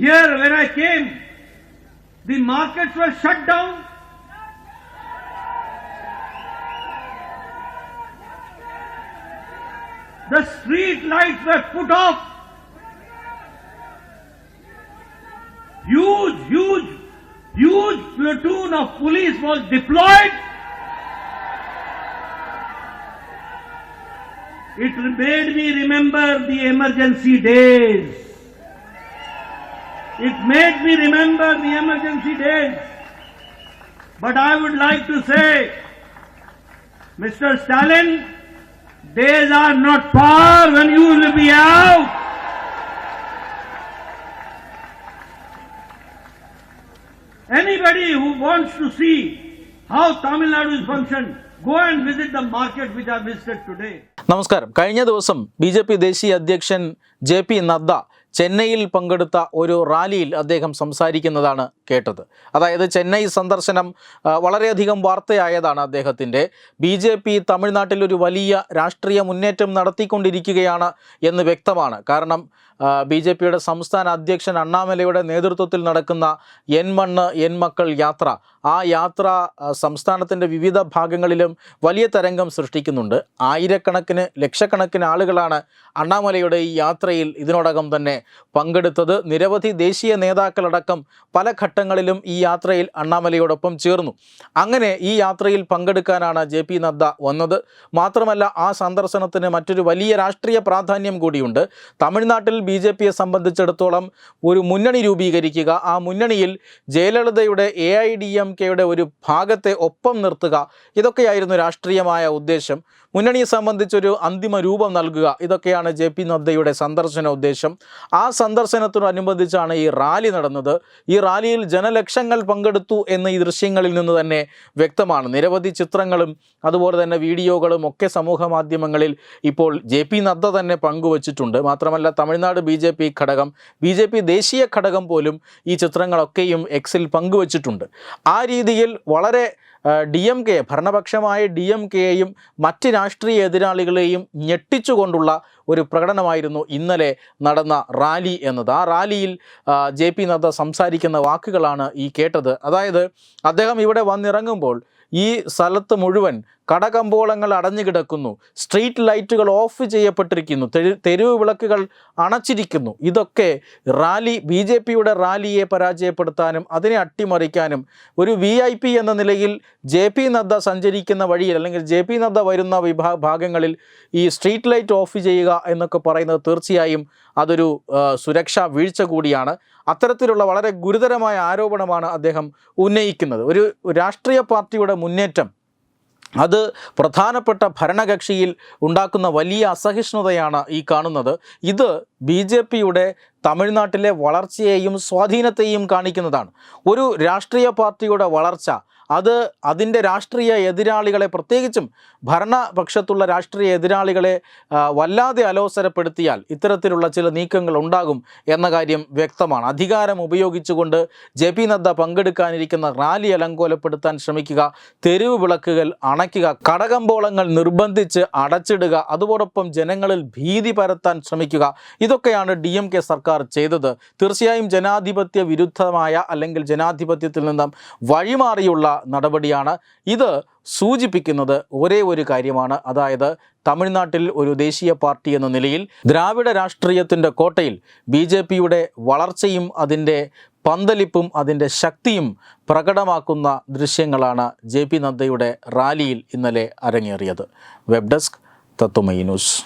Here, when I came, the markets were shut down. The street lights were put off. Huge, huge, huge platoon of police was deployed. It made me remember the emergency days. It made me remember the emergency days. But I would like to say, Mr. Stalin, days are not far when you will be out. Anybody who wants to see how Tamil Nadu is functioned, go and visit the market which I visited today. നമസ്കാരം കഴിഞ്ഞ ദിവസം B J P ദേശീയ അധ്യക്ഷൻ J P Nadda ചെന്നൈയിൽ പങ്കെടുത്ത ഒരു റാലിയിൽ അദ്ദേഹം സംസാരിക്കുന്നതാണ് കേട്ടത്. അതായത് ചെന്നൈ സന്ദർശനം വളരെയധികം വാർത്തയായതാണ് അദ്ദേഹത്തിന്റെ. ബി ജെ പി തമിഴ്നാട്ടിൽ ഒരു വലിയ രാഷ്ട്രീയ മുന്നേറ്റം നടത്തിക്കൊണ്ടിരിക്കുകയാണ് എന്ന് വ്യക്തമാണ്. കാരണം ബി ജെ പിയുടെ സംസ്ഥാന അധ്യക്ഷൻ അണ്ണാമലയുടെ നേതൃത്വത്തിൽ നടക്കുന്ന എൻ മണ്ണ് എൻ മക്കൾ യാത്ര ആ യാത്ര സംസ്ഥാനത്തിന്റെ വിവിധ ഭാഗങ്ങളിലും വലിയ തരംഗം സൃഷ്ടിക്കുന്നുണ്ട്. ആയിരക്കണക്കിന് ലക്ഷക്കണക്കിന് ആളുകളാണ് അണ്ണാമലയുടെ ഈ യാത്രയിൽ ഇതിനോടകം തന്നെ പങ്കെടുത്തത് നിരവധി ദേശീയ നേതാക്കളടക്കം പല ഘട്ടങ്ങളിലും ഈ യാത്രയിൽ അണ്ണാമലയോടൊപ്പം ചേർന്നു. അങ്ങനെ ഈ യാത്രയിൽ പങ്കെടുക്കാനാണ് ജെ പി നദ്ദ വന്നത്. മാത്രമല്ല ആ സന്ദർശനത്തിന് മറ്റൊരു വലിയ രാഷ്ട്രീയ പ്രാധാന്യം കൂടിയുണ്ട്. തമിഴ്നാട്ടിൽ ബി ജെ പിയെ സംബന്ധിച്ചിടത്തോളം ഒരു മുന്നണി രൂപീകരിക്കുക ആ മുന്നണിയിൽ ജയലളിതയുടെ എ ഐ ഡി എം കെയുടെ ഒരു ഭാഗത്തെ ഒപ്പം നിർത്തുക ഇതൊക്കെയായിരുന്നു രാഷ്ട്രീയമായ ഉദ്ദേശം. മുന്നണിയെ സംബന്ധിച്ചൊരു അന്തിമ രൂപം നൽകുക ഇതൊക്കെയാണ് ജെ പി നദ്ദയുടെ സന്ദർശന ഉദ്ദേശം. ആ സന്ദർശനത്തോടനുബന്ധിച്ചാണ് ഈ റാലി നടന്നത്. ഈ റാലിയിൽ ജനലക്ഷങ്ങൾ പങ്കെടുത്തു എന്ന് ഈ ദൃശ്യങ്ങളിൽ നിന്ന് തന്നെ വ്യക്തമാണ്. നിരവധി ചിത്രങ്ങളും അതുപോലെ തന്നെ വീഡിയോകളും ഒക്കെ സമൂഹ മാധ്യമങ്ങളിൽ ഇപ്പോൾ ജെ പി നദ്ദ തന്നെ പങ്കുവച്ചിട്ടുണ്ട്. മാത്രമല്ല തമിഴ്നാട് ബി ജെ പി ഘടകം ബി ജെ പി ദേശീയ ഘടകം പോലും ഈ ചിത്രങ്ങളൊക്കെയും എക്സിൽ പങ്കുവച്ചിട്ടുണ്ട്. ആ രീതിയിൽ വളരെ ഡി എം കെ ഭരണപക്ഷമായ ഡി എം കെയെയും മറ്റ് രാഷ്ട്രീയ എതിരാളികളെയും ഞെട്ടിച്ചുകൊണ്ടുള്ള ഒരു പ്രകടനമായിരുന്നു ഇന്നലെ നടന്ന റാലി എന്നത്. ആ റാലിയിൽ ജെ പി നദ്ദ സംസാരിക്കുന്ന വാക്കുകളാണ് ഈ കേട്ടത്. അതായത് അദ്ദേഹം ഇവിടെ വന്നിറങ്ങുമ്പോൾ ഈ സ്ഥലത്ത് മുഴുവൻ കടകമ്പോളങ്ങൾ അടഞ്ഞുകിടക്കുന്നു സ്ട്രീറ്റ് ലൈറ്റുകൾ ഓഫ് ചെയ്യപ്പെട്ടിരിക്കുന്നു. തെരു തെരുവ് വിളക്കുകൾ അണച്ചിരിക്കുന്നു. ഇതൊക്കെ റാലി ബി ജെ പിയുടെ റാലിയെ പരാജയപ്പെടുത്താനും അതിനെ അട്ടിമറിക്കാനും ഒരു വി ഐ പി എന്ന നിലയിൽ ജെ പി നദ്ദ സഞ്ചരിക്കുന്ന വഴിയിൽ അല്ലെങ്കിൽ ജെ പി നദ്ദ വരുന്ന വിഭാ ഭാഗങ്ങളിൽ ഈ സ്ട്രീറ്റ് ലൈറ്റ് ഓഫ് ചെയ്യുക എന്നൊക്കെ പറയുന്നത് തീർച്ചയായും അതൊരു സുരക്ഷാ വീഴ്ച കൂടിയാണ്. അത്തരത്തിലുള്ള വളരെ ഗുരുതരമായ ആരോപണമാണ് അദ്ദേഹം ഉന്നയിക്കുന്നത്. ഒരു രാഷ്ട്രീയ പാർട്ടിയുടെ മുന്നേറ്റം അത് പ്രധാനപ്പെട്ട ഭരണകക്ഷിയിൽ ഉണ്ടാക്കുന്ന വലിയ അസഹിഷ്ണുതയാണ് ഈ കാണുന്നത്. ഇത് ബി ജെ പിയുടെ തമിഴ്നാട്ടിലെ വളർച്ചയെയും സ്വാധീനത്തെയും കാണിക്കുന്നതാണ്. ഒരു രാഷ്ട്രീയ പാർട്ടിയുടെ വളർച്ച അത് അതിന്റെ രാഷ്ട്രീയ എതിരാളികളെ പ്രത്യേകിച്ചും ഭരണപക്ഷത്തുള്ള രാഷ്ട്രീയ എതിരാളികളെ വല്ലാതെ അലോസരപ്പെടുത്തിയാൽ ഇത്തരത്തിലുള്ള ചില നീക്കങ്ങൾ ഉണ്ടാകും എന്ന കാര്യം വ്യക്തമാണ്. അധികാരം ഉപയോഗിച്ചുകൊണ്ട് ജെ പി നദ്ദ പങ്കെടുക്കാനിരിക്കുന്ന റാലി അലങ്കോലപ്പെടുത്താൻ ശ്രമിക്കുക തെരുവ് വിളക്കുകൾ അണയ്ക്കുക കടകമ്പോളങ്ങൾ നിർബന്ധിച്ച് അടച്ചിടുക അതോടൊപ്പം ജനങ്ങളിൽ ഭീതി പരത്താൻ ശ്രമിക്കുക ഇതൊക്കെയാണ് ഡി എം കെ സർക്കാർ ചെയ്തത്. തീർച്ചയായും ജനാധിപത്യ വിരുദ്ധമായ അല്ലെങ്കിൽ ജനാധിപത്യത്തിൽ നിന്നും വഴിമാറിയുള്ള നടപടിയാണ്. ഇത് സൂചിപ്പിക്കുന്നത് ഒരേ ഒരു കാര്യമാണ്. അതായത് തമിഴ്നാട്ടിൽ ഒരു ദേശീയ പാർട്ടി എന്ന നിലയിൽ ദ്രാവിഡ രാഷ്ട്രീയത്തിന്റെ കോട്ടയിൽ ബി ജെ പിയുടെ വളർച്ചയും അതിന്റെ പന്തലിപ്പും അതിന്റെ ശക്തിയും പ്രകടമാക്കുന്ന ദൃശ്യങ്ങളാണ് ജെ പി നദ്ദയുടെ റാലിയിൽ ഇന്നലെ അരങ്ങേറിയത്. Web desk Tatwamayi news.